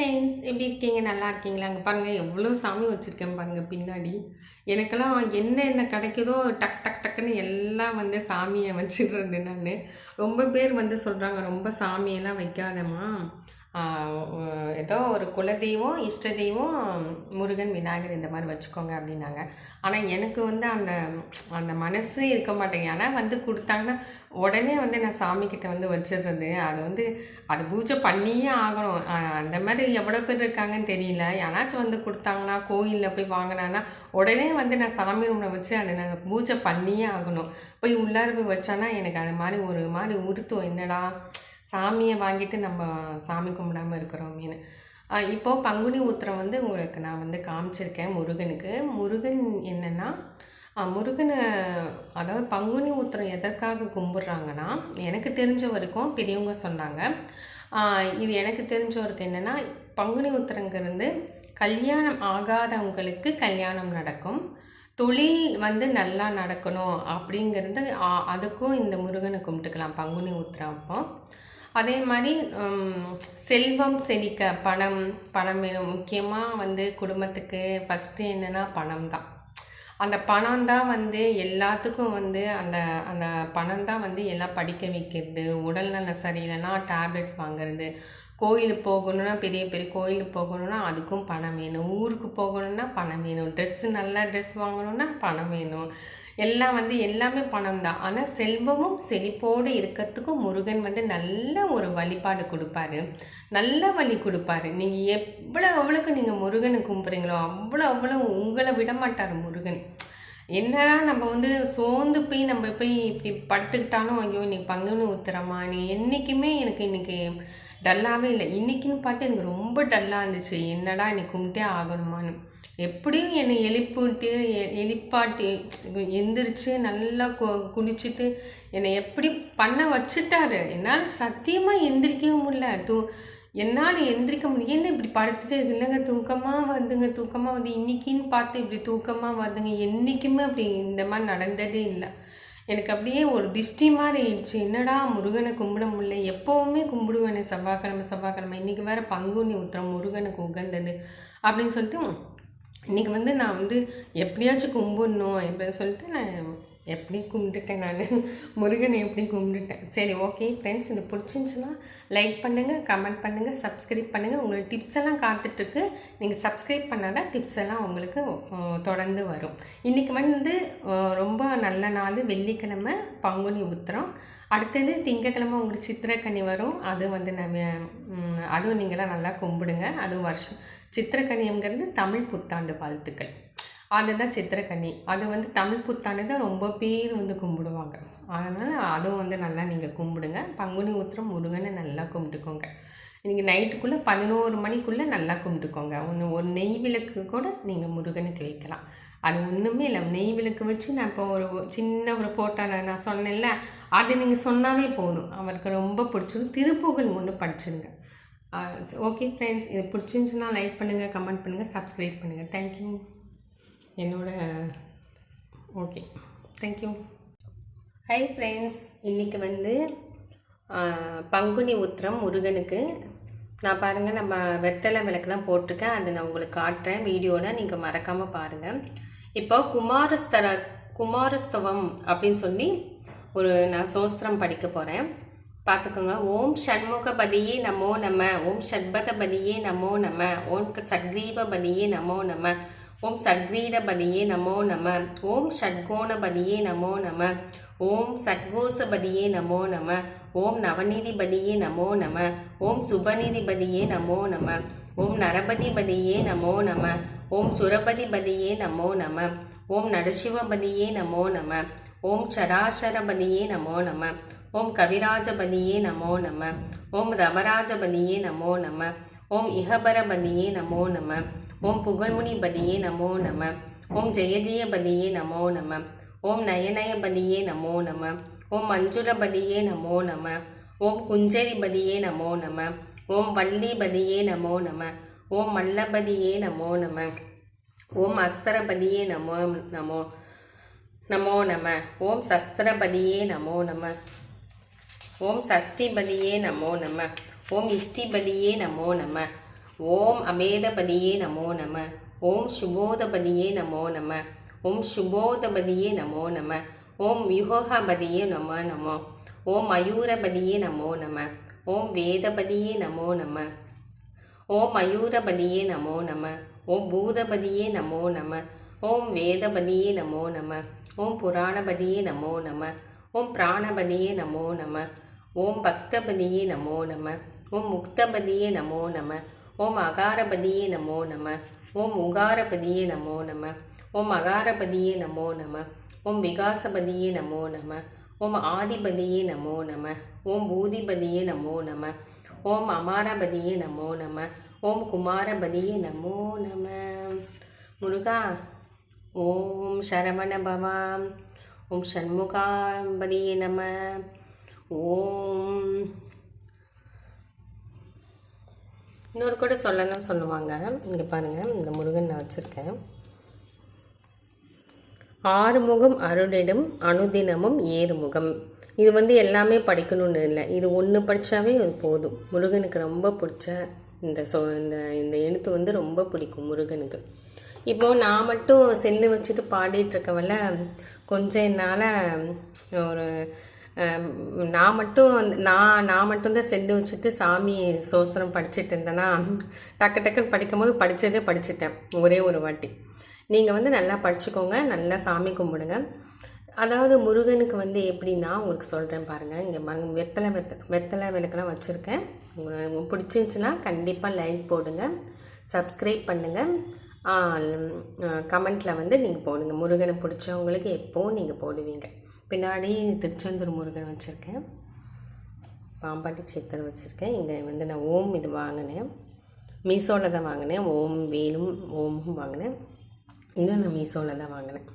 Friends எப்படி இருக்கீங்க? நல்லா இருக்கீங்களா? அங்கே பாருங்கள் எவ்வளோ சாமி வச்சுருக்கேன் பாருங்கள் பின்னாடி. எனக்கெல்லாம் என்ன என்ன கிடைக்குதோ டக் டக் டக்குன்னு எல்லாம் வந்து சாமியை வச்சிடுறது நான். ரொம்ப பேர் வந்து சொல்கிறாங்க ரொம்ப சாமியெல்லாம் வைக்காதம்மா. ஏதோ ஒரு குலதெய்வம் இஷ்ட தெய்வம் முருகன் விநாயகர் இந்த மாதிரி வச்சுக்கோங்க அப்படின்னாங்க. ஆனால் எனக்கு வந்து அந்த அந்த மனசு இருக்க மாட்டேங்க ஆனால் வந்து கொடுத்தாங்கன்னா உடனே வந்து நான் சாமிக்கிட்ட வந்து வச்சிடுறது. அது வந்து அது பூஜை பண்ணியே ஆகணும். அந்த மாதிரி எவ்வளோ பேர் இருக்காங்கன்னு தெரியல. யாராச்சும் வந்து கொடுத்தாங்கன்னா கோயிலில் போய் வாங்கினான்னா உடனே வந்து நான் சாமி ரூமில் வச்சு அதை நாங்கள் பூஜை பண்ணியே ஆகணும். போய் உள்ளார போய் வச்சானா எனக்கு அது மாதிரி ஒரு மாதிரி உறுத்தும். என்னடா சாமியை வாங்கிட்டு நம்ம சாமி கும்பிடாமல் இருக்கிறோமேனு இப்போது பங்குனி உத்திரம் வந்து உங்களுக்கு நான் வந்து காமிச்சிருக்கேன் முருகனுக்கு. முருகன் என்னென்னா முருகனை அதாவது பங்குனி உத்திரம் எதற்காக கும்பிட்றாங்கன்னா எனக்கு தெரிஞ்ச வரைக்கும் பெரியவங்க சொன்னாங்க. இது எனக்கு தெரிஞ்சவருக்கு என்னென்னா பங்குனி உத்திரங்கிறது கல்யாணம் ஆகாதவங்களுக்கு கல்யாணம் நடக்கும். தொழில் வந்து நல்லா நடக்கணும் அப்படிங்கிறது அதுக்கும் இந்த முருகனை கும்பிட்டுக்கலாம் பங்குனி உத்திரம் அப்போ. அதே மாதிரி செல்வம் செழிக்க பணம் பணம் வேணும். முக்கியமாக வந்து குடும்பத்துக்கு ஃபஸ்ட்டு என்னென்னா பணம் தான். அந்த பணம் தான் வந்து எல்லாத்துக்கும் வந்து அந்த அந்த பணம் தான் வந்து எல்லாம் படிக்க வைக்கிறது. உடல்நல சரியில்லைன்னா டேப்லெட் வாங்குறது. கோயிலுக்கு போகணும்னா பெரிய பெரிய கோயிலுக்கு போகணும்னா அதுக்கும் பணம் வேணும். ஊருக்கு போகணும்னா பணம் வேணும். ட்ரெஸ்ஸு நல்லா ட்ரெஸ் வாங்கணும்னா பணம் வேணும். எல்லாம் வந்து எல்லாமே பணம் தான். ஆனால் செல்வமும் செழிப்போடு இருக்கிறதுக்கும் முருகன் வந்து நல்ல ஒரு வழிபாடு கொடுப்பாரு. நல்ல வழி கொடுப்பாரு. நீங்கள் எவ்வளோ எவ்வளோக்கு நீங்கள் முருகனை கும்பிட்றீங்களோ அவ்வளோ அவ்வளோ உங்களை விட மாட்டார் முருகன். என்னடா நம்ம வந்து சோர்ந்து போய் நம்ம போய் இப்படி படுத்துக்கிட்டாலும் ஐயோ இன்னைக்கு பங்குன்னு ஊத்துறமா நீ என்றைக்குமே எனக்கு இன்றைக்கி டல்லாகவே இல்லை. இன்னைக்குன்னு பார்த்து எனக்கு ரொம்ப டல்லாக இருந்துச்சு. என்னடா இன்னைக்கு கும்பிட்டே ஆகணுமான்னு. எப்படியும் என்னை எழுப்பிட்டு எழுப்பாட்டி எந்திரிச்சு நல்லா கு குளிச்சுட்டு என்னை எப்படி பண்ண வச்சுட்டாரு. என்னால் சத்தியமாக எந்திரிக்கவும் முடியல. தூ என்னால் எந்திரிக்க முடியும் என்ன இப்படி படுத்துட்டு இல்லைங்க. தூக்கமாக வந்துங்க. தூக்கமாக வந்து இன்னைக்குன்னு பார்த்து இப்படி தூக்கமாக வந்துங்க. என்றைக்குமே அப்படி இந்த மாதிரி நடந்ததே இல்லை. எனக்கு அப்படியே ஒரு திஷ்டி மாதிரி ஆயிடுச்சு. என்னடா முருகனை கும்பிட முடியல? எப்போவுமே கும்பிடுவேனே செவ்வாய்க்கிழமை செவ்வாய்க்கிழமை. இன்றைக்கி வேறு பங்குனி உத்திரம் முருகனுக்கு உகந்தது அப்படின்னு சொல்லிட்டு இன்றைக்கி வந்து நான் வந்து எப்படியாச்சும் கும்பிடணும் அப்படின்னு சொல்லிட்டு நான் எப்படி கும்பிட்டுட்டேன் நான். முருகனை எப்படி கும்பிட்டுட்டேன். சரி ஓகே ஃப்ரெண்ட்ஸ் இது பிடிச்சிருந்துச்சுன்னா லைக் பண்ணுங்கள் கமெண்ட் பண்ணுங்கள் சப்ஸ்கிரைப் பண்ணுங்கள் உங்களுக்கு டிப்ஸ் எல்லாம் காத்துட்ருக்கு. நீங்கள் சப்ஸ்கிரைப் பண்ணாதான் டிப்ஸ் எல்லாம் உங்களுக்கு தொடர்ந்து வரும். இன்றைக்கி வந்து ரொம்ப நல்ல நாள். வெள்ளிக்கிழமை பங்குனி உத்திரம். அடுத்தது திங்கக்கிழமை உங்களுக்கு சித்திரக்கனி வரும். அது வந்து நம்ம அதுவும் நீங்களாம் நல்லா கும்பிடுங்க. அதுவும் வருஷம் சித்திரக்கனிங்கிறது தமிழ் புத்தாண்டு வாழ்த்துக்கள். அதுதான் சித்திரக்கனி அது வந்து தமிழ் புத்தாண்டு தான் ரொம்ப பேர் வந்து கும்பிடுவாங்க. அதனால் அதுவும் வந்து நல்லா நீங்கள் கும்பிடுங்க. பங்குனி உத்திரம் முருகனை நல்லா கும்பிட்டுக்கோங்க. நீங்கள் நைட்டுக்குள்ளே பதினோரு மணிக்குள்ளே நல்லா கும்பிட்டுக்கோங்க. ஒன்று ஒரு நெய் விளக்கு கூட நீங்கள் முருகனுக்கு வைக்கலாம். அது ஒன்றுமே இல்லை. நெய் விளக்கு வச்சு நான் இப்போ ஒரு சின்ன ஒரு ஃபோட்டோ நான் நான் சொன்னேன்ல அது நீங்கள் சொன்னாவே போதும். அவருக்கு ரொம்ப பிடிச்சது. திருப்புகழ் ஒன்று படிச்சிருங்க. ஓகே ஃப்ரெண்ட்ஸ் இது பிடிச்சிருந்துச்சுன்னா லைக் பண்ணுங்கள் கமெண்ட் பண்ணுங்கள் சப்ஸ்கிரைப் பண்ணுங்கள் தேங்க்யூ என்னோட ஓகே தேங்க்யூ ஹை ஃப்ரெண்ட்ஸ் இன்றைக்கி வந்து பங்குனி உத்திரம் முருகனுக்கு. நான் பாருங்கள் நம்ம வெத்தலை விளக்குலாம் போட்டிருக்கேன். அதை நான் உங்களுக்கு காட்டுறேன். வீடியோவில் நீங்கள் மறக்காமல் பாருங்கள் இப்போ குமாரஸ்தர குமாரஸ்தவம் அப்படின்னு சொல்லி ஒரு நான் சோஸ்திரம் படிக்க போகிறேன் பார்த்துக்கோங்க. ஓம் ஷண்முகபதியே நமோ நம. ஓம் ஷட்பதபதியே நமோ நம. ஓம் சக்ரீவபதியே நமோ நம. ஓம் சக்ரீடபதியே நமோ நம ஓம் ஷட்கோணபதியே நமோ நம ஓம் சட்கோசபதியே நமோ நம ஓம் நவநீதிபதியே நமோ நம ஓம் சுபநீதிபதியே நமோ நம ஓம் நரபதிபதியே நமோ நம ஓம் சுரபதிபதியே நமோ நம ஓம் நரசிவபதியே நமோ நம ஓம் சராசரபதியே நமோ நம ஓம் கவிராஜபதியே நமோ நம ஓம் ரவராஜபதியே நமோ நம ஓம் இகபரபதியே நமோ நம ஓம் புகழ்முனி பதியே நமோ நம ஓம் ஜெயஜெயபதியே நமோ நம ஓம் நயநய பதியே நமோ நம ஓம் மஞ்சுளபதியே நமோ நம ஓம் குஞ்சரிபதியே நமோ நம ஓம் வள்ளிபதியே நமோ நம ஓம் மல்லபதியே நமோ நம ஓம் அஸ்தரபதியே நமோ நமோ நமோ நம ஓம் சஸ்திரபதியே நமோ நம ஓம் சஷ்டிபதியே நமோ நம ஓம் இஷ்டிபதியே நமோ நம ஓம் அமேதபதியே நமோ நம ஓம் சுபோதபதியே நமோ நம ஓம் சுபோதபதியே நமோ நம ஓம் யுகோகபதியே நம நமோ ஓம் மயூரபதியே நமோ நம ஓம் வேதபதியே நமோ நம ஓம் மயூரபதியே நமோ நம ஓம் பூதபதியே நமோ நம ஓம் வேதபதியே நமோ நம ஓம் புராணபதியே நமோ நம ஓம் பிராணபதியே நமோ நம ஓம் பக்தபதியே நமோ நம ஓம் முக்தபதியே நமோ நம ஓம் அகாரபதியே நமோ நம. ஓம் உகாரபதியே நமோ நம. ஓம் அகாரபதியே நமோ நம. ஓம் விகாசபதியே நமோ நம. ஓம் ஆதிபதியே நமோ நம. ஓம் பூதிபதியே நமோ நம. ஓம் அமாரபதியே நமோ நம. ஓம் குமாரபதியே நமோ நம. முருகா ஓம் சரவண பவாம். ஓம் சண்முகாம்பதியே நம. ஓம் இன்னொரு கூட சொல்லணும்னு சொல்லுவாங்க. இங்கே பாருங்கள் இந்த முருகன் நான் வச்சுருக்கேன். ஆறுமுகம் அருளிடும் அனுதினமும் ஏறுமுகம். இது வந்து எல்லாமே படிக்கணும்னு இல்லை. இது ஒன்று படித்தாவே அது போதும். முருகனுக்கு ரொம்ப பிடிச்ச இந்த சொ இந்த இந்த எழுத்து வந்து ரொம்ப பிடிக்கும் முருகனுக்கு. இப்போது நான் மட்டும் செல்லு வச்சுட்டு பாடிட்டு இருக்கவல்ல கொஞ்சம் என்னால் ஒரு நான் மட்டும் வந்து- நான் நான் மட்டும்தான் செல்லு வச்சுட்டு சாமி சோசனம் படிச்சுட்டு இருந்தேன்னா டக்கு டக்குன்னு படிக்கும்போது படித்ததே படிச்சுட்டேன் ஒரே ஒரு வாட்டி. நீங்கள் வந்து நல்லா படிச்சுக்கோங்க நல்லா சாமி கும்பிடுங்க. அதாவது முருகனுக்கு வந்து எப்படின்னா உங்களுக்கு சொல்கிறேன் பாருங்கள் இங்கே பாருங்க வெத்தலை வெத்த வெத்தலை விளக்கெல்லாம் வச்சுருக்கேன். உங்களுக்கு பிடிச்சிருந்துச்சுன்னா கண்டிப்பாக லைக் போடுங்க சப்ஸ்கிரைப் பண்ணுங்கள் கமெண்ட்டில் வந்து நீங்கள் போடுங்க முருகனை பிடிச்சவங்களுக்கு எப்போவும் நீங்கள் போடுவீங்க. பின்னாடி திருச்செந்தூர் முருகன் வச்சுருக்கேன். பாம்பாட்டி சித்தர் வச்சுருக்கேன். இங்கே வந்து நான் ஓம் இது வாங்கினேன். மீஷோவில் தான் வாங்கினேன். ஓம் வேலும் ஓமும் வாங்கினேன். இன்னும் நான் மீஷோவில் தான் வாங்கினேன்.